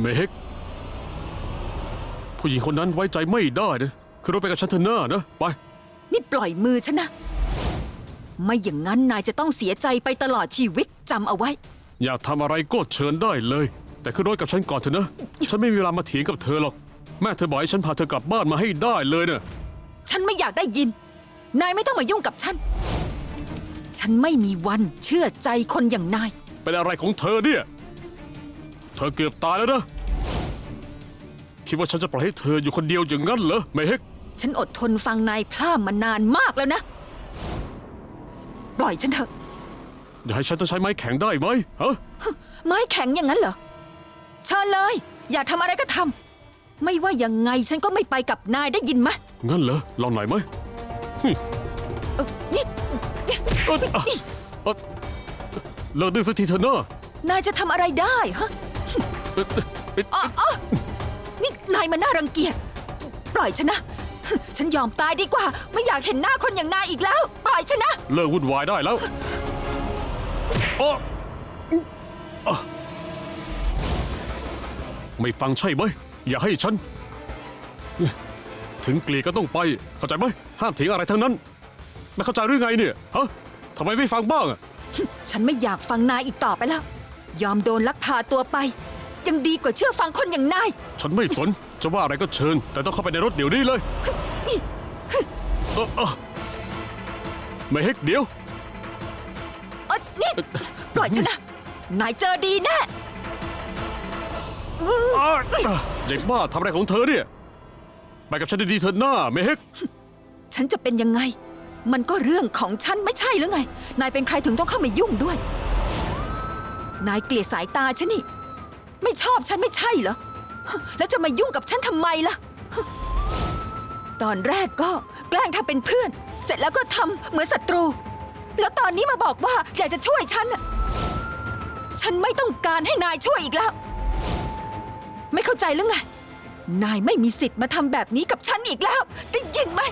เมเฮกผู้หญิงคนนั้นไว้ใจไม่ได้นะคือรถไปกับฉันเถอะหน้านะ ไป นี่ปล่อยมือฉันนะ ไม่อย่างนั้นนายจะต้องเสียใจไปตลอดชีวิตจำเอาไว้ อยากทำอะไรก็เชิญได้เลย แต่ขึ้นรถกับฉันก่อนเถอะนะ ฉันไม่มีเวลามาเถียงกับเธอหรอก แม่เธอบอกให้ฉันพาเธอกลับบ้านมาให้ได้เลยเนะฉันไม่อยากได้ยิน นายไม่ต้องมายุ่งกับฉัน ฉันไม่มีวันเชื่อใจคนอย่างนาย เป็นอะไรของเธอเนี่ย เธอเกือบตายแล้วนะ คิดว่าฉันจะปล่อยให้เธออยู่คนเดียวอย่างนั้นเหรอเมเฮกฉันอดทนฟังนายพร่ำมานานมากแล้วนะ ปล่อยฉันเถอะ อย่าให้ฉันต้องใช้ไม้แข็งได้ไหมฮะไม้แข็งอย่างนั้นเหรอเชิญเลย อยากทำอะไรก็ทำไม่ว่ายังไงฉันก็ไม่ไปกับนายได้ยินไหมงั้นเหรอลองหน่อยไหมเอ่อนี่เอ้ยอะเอ้ยเลิกดื้อสักทีเถอะนะนายจะทำอะไรได้ฮะเอ้ยเอ้ยอ๋ออ๋อนี่นายมันน่ารังเกียจ ปล่อยฉันนะ ฉันยอมตายดีกว่า ไม่อยากเห็นหน้าคนอย่างนายอีกแล้ว ปล่อยฉันนะ เลิกวุ่นวายได้แล้วอ๊ะอะไม่ฟังใช่ไหม อย่าให้ฉัน ถึงเกลียดก็ต้องไป เข้าใจไหม ห้ามเถียงอะไรทั้งนั้น ไม่เข้าใจหรือไงเนี่ย ฮะทำไมไม่ฟังบ้างอะ ฉันไม่อยากฟังนายอีกต่อไปแล้ว ยอมโดนลักพาตัวไป ยังดีกว่าเชื่อฟังคนอย่างนาย ฉันไม่สน จะว่าอะไรก็เชิญ แต่ต้องเข้าไปในรถเดี๋ยวนี้เลยเอ่อเอ่อไม่เฮกเดี๋ยว เอ้ยนี่ปล่อยฉันนะ นายเจอดีแน่อ้าวเด็กบ้าทำอะไรของเธอเนี่ย ไปกับฉันดีๆเถอะหน้าเมเฮกฉันจะเป็นยังไง มันก็เรื่องของฉันไม่ใช่หรือไง นายเป็นใครถึงต้องเข้ามายุ่งด้วย นายเกลียดสายตาฉันนี่ ไม่ชอบฉันไม่ใช่เหรอ แล้วจะมายุ่งกับฉันทำไมล่ะ ตอนแรกก็แกล้งทำเป็นเพื่อน เสร็จแล้วก็ทำเหมือนศัตรู แล้วตอนนี้มาบอกว่าอยากจะช่วยฉัน ฉันไม่ต้องการให้นายช่วยอีกแล้ว ไม่เข้าใจหรือไง นายไม่มีสิทธิ์มาทำแบบนี้กับฉันอีกแล้ว ได้ยินไหม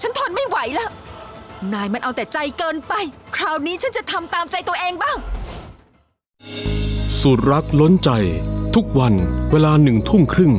ฉันทนไม่ไหวแล้ว นายมันเอาแต่ใจเกินไป คราวนี้ฉันจะทำตามใจตัวเองบ้าง สุดรักล้นใจ ทุกวันเวลาหนึ่งทุ่มครึ่ง